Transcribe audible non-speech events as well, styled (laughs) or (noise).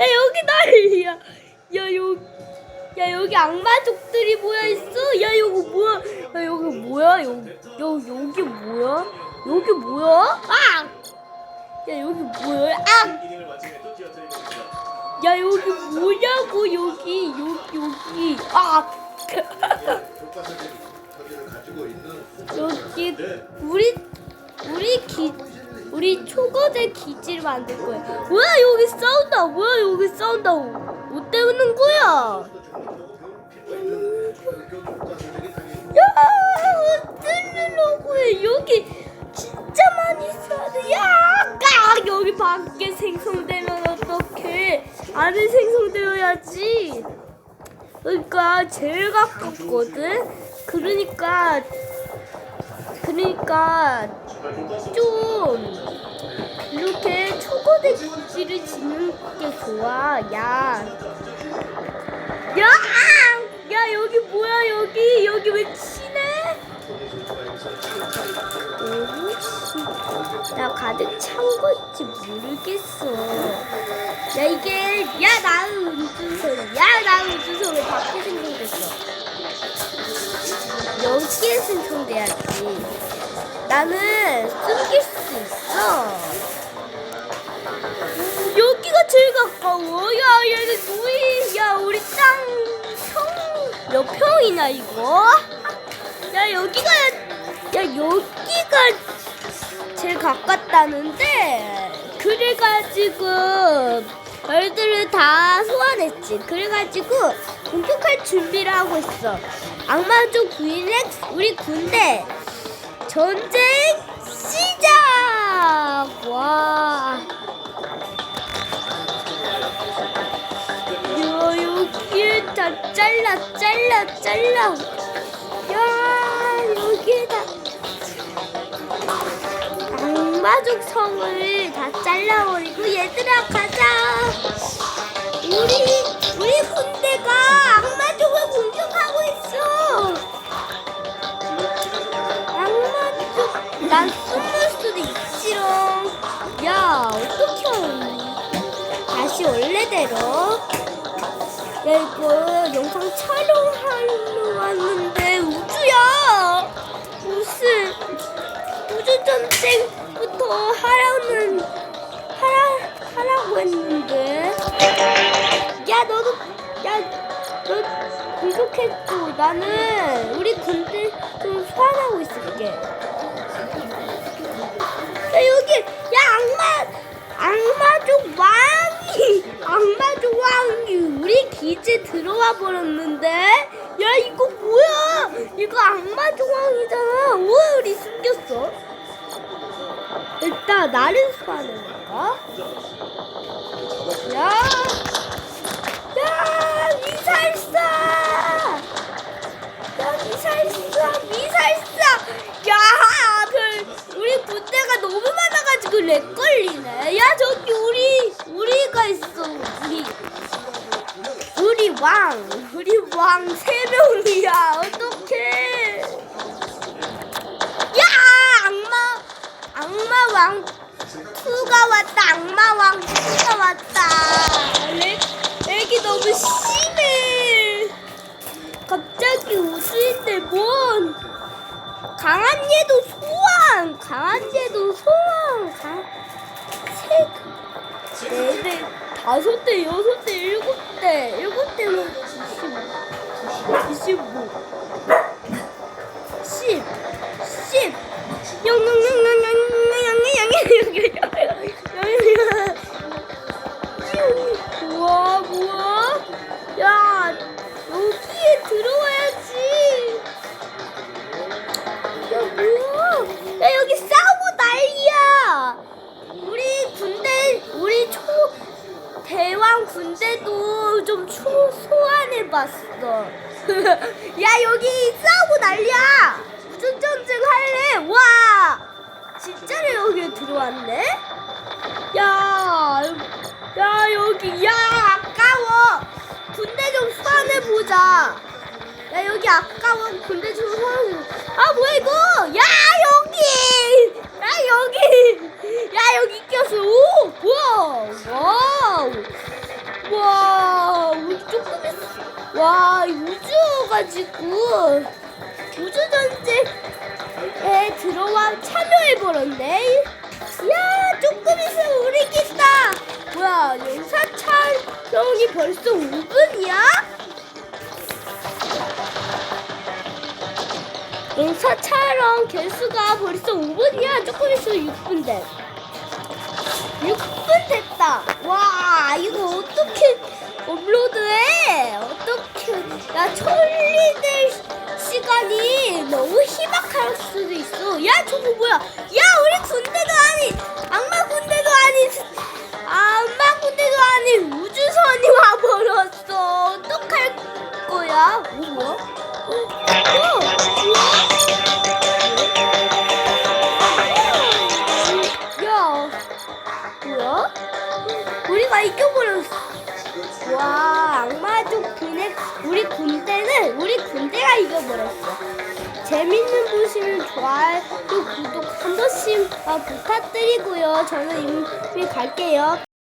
야 여기 난리야. 야 여기 야 여기 악마족들이 모여 있어. 야 여기 뭐야? 야 여기 뭐야? 여 여기 뭐야? 여기 뭐야? 아! 야 여기 뭐야? 아! 야 여기 뭐냐고 여기 여기 여기 아! (laughs) 여기 우리 우리 기 우리 초거대 기지를 만들 거야. 왜 여기 싸운다? 왜 여기 싸운다? 뭐 못 때우는 거야? 야, 어쩌려고 해? 여기 진짜 많이 싸워. 야, 까 여기 밖에 생성되면 어떡해? 안에 생성되어야지. 그러니까 제일 가깝거든. 그러니까 그러니까 좀 이렇게 초고대지를 지는 게 좋아. 야, 야, 야 여기 뭐야 여기 여기 왜 치네? 나 가득 찬 건지 모르겠어. 야 이게 야 나의 음주소리, 야 나의 음주소리 밖에 생긴 거어 여기에 생성돼야지. 나는 숨길 수 있어. 여기가 제일 가까워. 야, 얘네 누이. 야, 우리 땅 평, 몇 평이냐, 이거? 야, 여기가, 야, 여기가 제일 가깝다는데. 그래가지고, 별들을 다 소환했지. 그래가지고, 공격할 준비를 하고 있어. 악마족 구인핵, 우리 군대. 전쟁 시작! 와. 야, 여기 다 잘라, 잘라, 잘라. 야, 여기다. 악마족 성을 다 잘라버리고, 얘들아, 가자! 제대로 야 이거 영상 촬영하러 왔는데 우주야! 무슨 우주 전쟁부터 하라는 하라 하라고 했는데? 야 너도 야너 계속했고 나는 우리 군대 좀 화나고 있을게. 같이 들어와 버렸는데 야 이거 뭐야 이거 악마 종황이잖아 왜 우리 숨겼어 일단 나를 수하는 건가 야 야, 미사일사! 야, 미사일사! 미사일사! 야, 그, 우리 군대가 너무 많아가지고 렉 걸리네. 야, 저기 우리, 우리가 있어. 왕 우리 왕 세 명이야. 어떡해. 야 악마 악마 왕. 2가 왔다. 악마 왕 2가 왔다. 애기 너무 심해. 갑자기 웃을 때뭔? 강한 얘도 소환 강한 얘도 소환 강... 세... 네대 다섯 대 여섯 대 일곱 대, 일곱 대로 25, 25, 10, 10, 0, 0, 0. 봤어. (laughs) 야 여기 싸우고 난리야. 무슨 전쟁 할래? 와 진짜로 여기 들어왔네? 야, 야 여기 야 아까워. 있다. 야 여기 아까 군대 좀 사람. 아 뭐야 이거? 야 여기. 야 여기. 야 여기 꼈어. 와 우주가지고 우주 전쟁에 들어와 참여해버렸네. 야 조금 있으면 우리 겠다. 뭐야 영사 촬영이 벌써 5분이야? 영사 촬영 개수가 벌써 5분이야. 조금 있으면 6분 돼. 6분 됐다. 와, 이거 어떻게 업로드해? 어떻게? 야, 천리들 시간이 너무 희박할 수도 있어. 야, 저거 뭐야? 야, 우리 군대도 아닌 악마 군대도 아닌 악마 군대도 아닌 우주선이 와버렸어. 어떡할 거야? 어, 뭐야? 어, 어, 군의 우리 군대는 우리 군대가 이겨버렸어. 재밌는 보시면 좋아요, 또 구독 한 번씩 아, 부탁드리고요. 저는 이미 갈게요.